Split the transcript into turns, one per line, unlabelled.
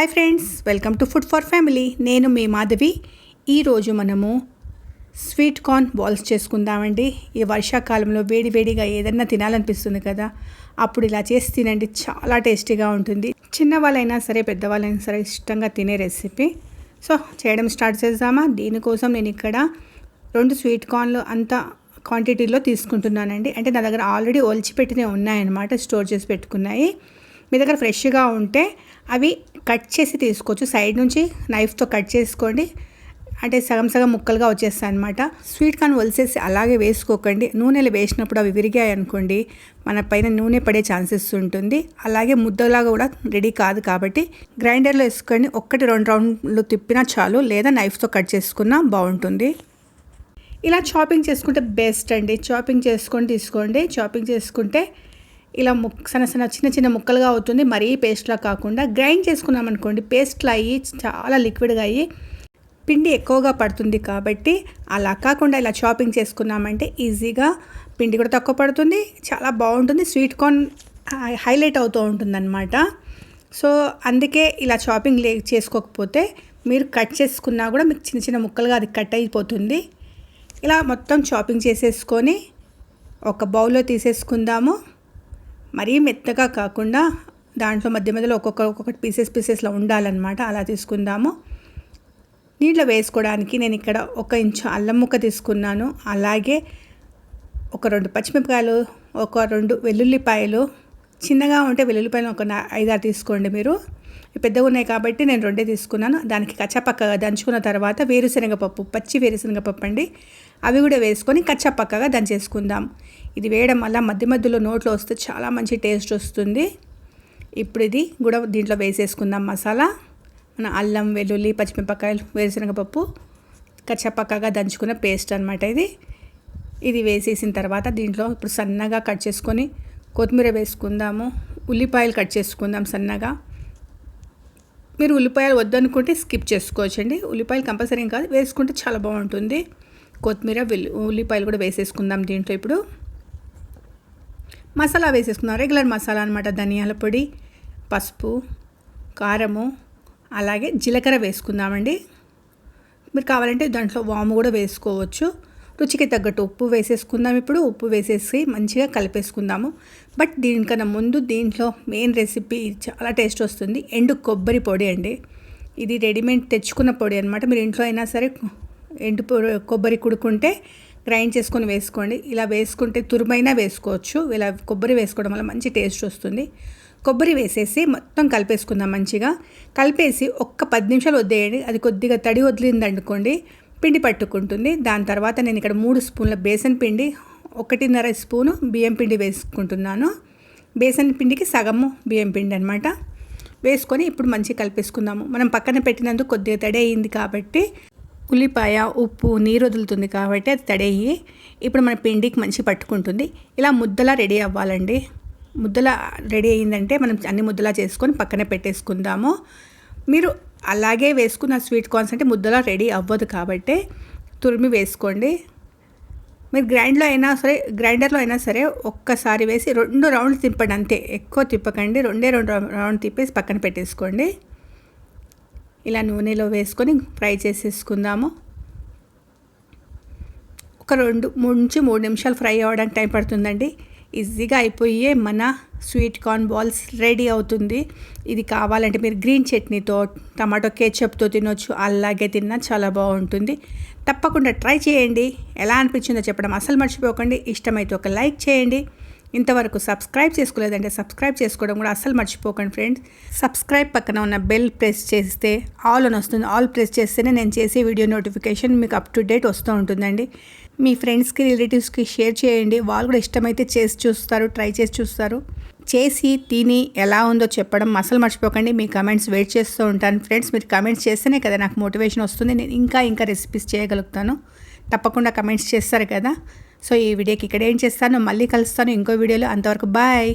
Hi friends welcome to food for family. నేను మీ మాధవి. ఈరోజు మనము స్వీట్ కార్న్ బాల్స్ చేసుకుందామండి. ఈ వర్షాకాలంలో వేడి వేడిగా ఏదన్నా తినాలనిపిస్తుంది కదా అప్పుడు ఇలా చేసి తినండి. చాలా టేస్టీగా ఉంటుంది. చిన్నవాళ్ళైనా సరే పెద్దవాళ్ళైనా సరే ఇష్టంగా తినే రెసిపీ. సో చేయడం స్టార్ట్ చేద్దామా? దీనికోసం నేను ఇక్కడ రెండు స్వీట్ కార్న్లు అంత క్వాంటిటీలో తీసుకుంటున్నానండి. అంటే నా దగ్గర ఆల్రెడీ ఒలిచిపెట్టినవి ఉన్నాయన్నమాట స్టోర్ చేసి పెట్టుకున్నాయి. మీ దగ్గర ఫ్రెష్గా ఉంటే అవి కట్ చేసి తీసుకోవచ్చు. సైడ్ నుంచి నైఫ్తో కట్ చేసుకోండి. అంటే సగం సగం ముక్కలుగా వచ్చేస్తాయి అనమాట స్వీట్ కార్న్ వలిసేసి అలాగే వేసుకోకండి. నూనెలు వేసినప్పుడు అవి విరిగాయి అనుకోండి మన పైన నూనె పడే ఛాన్సెస్ ఉంటుంది. అలాగే ముద్దలాగా కూడా రెడీ కాదు కాబట్టి గ్రైండర్లో వేసుకొని ఒక్కటి రెండు రౌండ్లు తిప్పినా చాలు లేదా నైఫ్తో కట్ చేసుకున్నా బాగుంటుంది. ఇలా చాపింగ్ చేసుకుంటే బెస్ట్ అండి. చాపింగ్ చేసుకొని తీసుకోండి. చాపింగ్ చేసుకుంటే ఇలా ముక్ సన్న సన్న చిన్న చిన్న ముక్కలుగా అవుతుంది. మరీ పేస్ట్లా కాకుండా గ్రైండ్ చేసుకున్నాం అనుకోండి పేస్ట్లా అయ్యి చాలా లిక్విడ్గా అయ్యి పిండి ఎక్కువగా పడుతుంది కాబట్టి అలా కాకుండా ఇలా చాపింగ్ చేసుకున్నామంటే ఈజీగా పిండి కూడా తక్కువ పడుతుంది చాలా బాగుంటుంది స్వీట్ కార్న్ హైలైట్ అవుతూ ఉంటుందన్నమాట. సో అందుకే ఇలా చాపింగ్ లే చేసుకోకపోతే మీరు కట్ చేసుకున్నా కూడా మీకు చిన్న చిన్న ముక్కలుగా అది కట్ అయిపోతుంది. ఇలా మొత్తం చాపింగ్ చేసేసుకొని ఒక బౌల్లో తీసేసుకుందాము. మరీ మెత్తగా కాకుండా దాంట్లో మధ్య మధ్యలో ఒక్కొక్క ఒక్కొక్కటి పీసెస్ పీసెస్లో ఉండాలన్నమాట. అలా తీసుకుందాము. నీళ్ళు వేసుకోవడానికి నేను ఇక్కడ ఒక ఇంచు అల్లం ముక్క తీసుకున్నాను. అలాగే ఒక రెండు పచ్చిమిరపకాయలు ఒక రెండు వెల్లుల్లిపాయలు చిన్నగా ఉంటే వెల్లుల్లిపాయలు ఒక ఐదారు తీసుకోండి మీరు. పెద్దగా ఉన్నాయి కాబట్టి నేను రెండే తీసుకున్నాను. దానికి కచ్చపక్కగా దంచుకున్న తర్వాత వేరుశనగపప్పు పచ్చి వేరుశనగపప్పు అండి. అవి కూడా వేసుకొని కచ్చపక్కగా దంచేసుకుందాం. ఇది వేయడం వల్ల మధ్య మధ్యలో నోట్లో వస్తే చాలా మంచి టేస్ట్ వస్తుంది. ఇప్పుడు ఇది కూడా దీంట్లో వేసేసుకుందాం మసాలా. మన అల్లం వెల్లుల్లి పచ్చిమిరపకాయలు వేరుశనగపప్పు కచ్చపక్కగా దంచుకున్న పేస్ట్ అనమాట ఇది. ఇది వేసేసిన తర్వాత దీంట్లో ఇప్పుడు సన్నగా కట్ చేసుకొని కొత్తిమీర వేసుకుందాము. ఉల్లిపాయలు కట్ చేసుకుందాం సన్నగా. మీరు ఉల్లిపాయలు వద్దనుకుంటే స్కిప్ చేసుకోవచ్చండి. ఉల్లిపాయలు కంపల్సరీ కాదు వేసుకుంటే చాలా బాగుంటుంది. కొత్తిమీర వెల్లు ఉల్లిపాయలు కూడా వేసేసుకుందాం దీంట్లో ఇప్పుడు. మసాలా వేసేసుకున్నాం. రెగ్యులర్ మసాలా అనమాట ధనియాల పొడి పసుపు కారము అలాగే జీలకర్ర వేసుకుందామండి. మీరు కావాలంటే దాంట్లో వాము కూడా వేసుకోవచ్చు. రుచికి తగ్గట్టు ఉప్పు వేసేసుకుందాం ఇప్పుడు. ఉప్పు వేసేసి మంచిగా కలిపేసుకుందాము. బట్ దీనికన్నా ముందు దీంట్లో మెయిన్ రెసిపీ చాలా టేస్ట్ వస్తుంది. ఎండు కొబ్బరి పొడి అండి. ఇది రెడీమేడ్ తెచ్చుకున్న పొడి అనమాట మీరు ఇంట్లో అయినా సరే ఎండు కొబ్బరి కుడుకుంటే గ్రైండ్ చేసుకొని వేసుకోండి. ఇలా వేసుకుంటే తురుమైనా వేసుకోవచ్చు. ఇలా కొబ్బరి వేసుకోవడం వల్ల మంచి టేస్ట్ వస్తుంది. కొబ్బరి వేసేసి మొత్తం కలిపేసుకుందాం మంచిగా. కలిపేసి ఒక్క పది నిమిషాలు వదిలేయండి. అది కొద్దిగా తడి వదిలింది అనుకోండి పిండి పట్టుకుంటుంది. దాని తర్వాత నేను ఇక్కడ మూడు స్పూన్ల బేసన్ పిండి ఒకటిన్నర స్పూను బియ్యం పిండి వేసుకుంటున్నాను. బేసన్ పిండికి సగము బియ్యం పిండి అనమాట వేసుకొని ఇప్పుడు మంచిగా కలిపేసుకుందాము. మనం పక్కన పెట్టినందుకు కొద్దిగా తడి అయింది కాబట్టి ఉల్లిపాయ ఉప్పు నీరు వదులుతుంది కాబట్టి అది తడేయి. ఇప్పుడు మన పిండికి మంచి పట్టుకుంటుంది. ఇలా ముద్దలా రెడీ అవ్వాలండి. ముద్దలా రెడీ అయిందంటే మనం అన్ని ముద్దలా చేసుకొని పక్కన పెట్టేసుకుందాము. మీరు అలాగే వేసుకున్న స్వీట్ కార్న్స్ అంటే ముద్దలా రెడీ అవ్వదు కాబట్టి తురిమి వేసుకోండి. మీరు గ్రైండ్లో అయినా సరే గ్రైండర్లో అయినా సరే ఒక్కసారి వేసి రెండు రౌండ్లు తిప్పండి అంతే. ఎక్కువ తిప్పకండి. రెండే రెండు రౌండ్ తిప్పేసి పక్కన పెట్టేసుకోండి. ఇలా నూనెలో వేసుకొని ఫ్రై చేసేసుకుందాము. ఒక రెండు మూడు నుంచి మూడు నిమిషాలు ఫ్రై అవ్వడానికి టైం పడుతుందండి. ఈజీగా అయిపోయే మన స్వీట్ కార్న్ బాల్స్ రెడీ అవుతుంది. ఇది కావాలంటే మీరు గ్రీన్ చట్నీతో టమాటో కేచప్తో తినొచ్చు. అలాగే తిన్నా చాలా బాగుంటుంది. తప్పకుండా ట్రై చేయండి. ఎలా అనిపించిందో చెప్పడం అసలు మర్చిపోకండి. ఇష్టమైతే ఒక లైక్ చేయండి. ఇంతవరకు సబ్స్క్రైబ్ చేసుకోలేదంటే సబ్స్క్రైబ్ చేసుకోవడం కూడా అస్సలు మర్చిపోకండి ఫ్రెండ్స్ సబ్స్క్రైబ్ పక్కన ఉన్న బెల్ ప్రెస్ చేస్తే ఆల్ అని వస్తుంది. ఆల్ ప్రెస్ చేస్తేనే నేను చేసే వీడియో నోటిఫికేషన్ మీకు అప్ టు డేట్ వస్తూ ఉంటుందండి. మీ ఫ్రెండ్స్కి రిలేటివ్స్కి షేర్ చేయండి. వాళ్ళు కూడా ఇష్టమైతే చేసి చూస్తారు ట్రై చేసి చూస్తారు. చేసి తిని ఎలా ఉందో చెప్పడం అసలు మర్చిపోకండి. మీ కమెంట్స్ వెయిట్ చేస్తూ ఉంటాను. ఫ్రెండ్స్ మీరు కమెంట్స్ చేస్తేనే కదా నాకు మోటివేషన్ వస్తుంది. నేను ఇంకా ఇంకా రెసిపీస్ చేయగలుగుతాను. తప్పకుండా కమెంట్స్ చేస్తారు కదా. సో ఈ వీడియోకి ఇక్కడ ఏం చేస్తాను మళ్ళీ కలుస్తాను ఇంకో వీడియోలో. అంతవరకు బాయ్.